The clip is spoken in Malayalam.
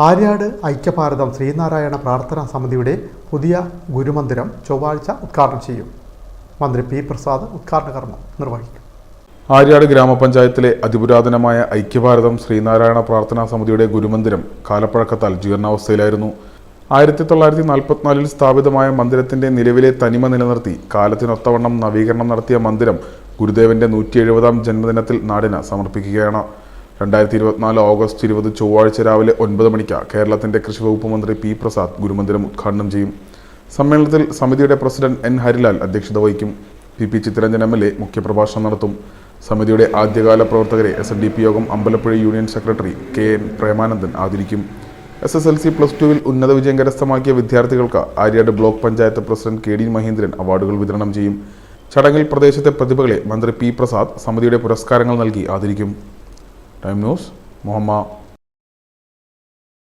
ആര്യാട് ഐക്യഭാരതം ശ്രീനാരായണ പ്രാർത്ഥനാ സമിതിയുടെ പുതിയ ഗുരുമന്ദിരം ചൊവ്വാഴ്ച ഉദ്ഘാടനം ചെയ്യും. മന്ത്രി പി പ്രസാദ് ഉദ്ഘാടന കർമ്മം നിർവഹിക്കും. ആര്യാട് ഗ്രാമപഞ്ചായത്തിലെ അതിപുരാതനമായ ഐക്യഭാരതം ശ്രീനാരായണ പ്രാർത്ഥനാ സമിതിയുടെ ഗുരുമന്ദിരം കാലപ്പഴക്കത്താൽ ജീർണാവസ്ഥയിലായിരുന്നു. ആയിരത്തി തൊള്ളായിരത്തി നാൽപ്പത്തിനാലിൽ സ്ഥാപിതമായ മന്ദിരത്തിന്റെ നിലവിലെ തനിമ നിലനിർത്തി കാലത്തിനൊത്തവണ്ണം നവീകരണം നടത്തിയ മന്ദിരം ഗുരുദേവന്റെ നൂറ്റി എഴുപതാം ജന്മദിനത്തിൽ നാടിന് സമർപ്പിക്കുകയാണ്. രണ്ടായിരത്തി ഇരുപത്തിനാല് ഓഗസ്റ്റ് ഇരുപത് ചൊവ്വാഴ്ച രാവിലെ ഒൻപത് മണിക്ക് കേരളത്തിന്റെ കൃഷി വകുപ്പ് മന്ത്രി പി പ്രസാദ് ഗുരുമന്ദിരം ഉദ്ഘാടനം ചെയ്യും. സമ്മേളനത്തിൽ സമിതിയുടെ പ്രസിഡന്റ് എൻ ഹരിലാൽ അധ്യക്ഷത വഹിക്കും. P P Chittaranjan M L A മുഖ്യപ്രഭാഷണം നടത്തും. സമിതിയുടെ ആദ്യകാല പ്രവർത്തകരെ എസ് എൻ ഡി പി യോഗം Ambalappuzha union secretary K N Premanandan ആദരിക്കും. S S L C plus ടുവിൽ ഉന്നത വിജയം കരസ്ഥമാക്കിയ വിദ്യാർത്ഥികൾക്ക് Aryad block panchayat president K D Mahendran അവാർഡുകൾ വിതരണം ചെയ്യും. ചടങ്ങിൽ പ്രദേശത്തെ പ്രതിഭകളെ മന്ത്രി പി പ്രസാദ് സമിതിയുടെ പുരസ്കാരങ്ങൾ നൽകി ആദരിക്കും. Time News, Muhammad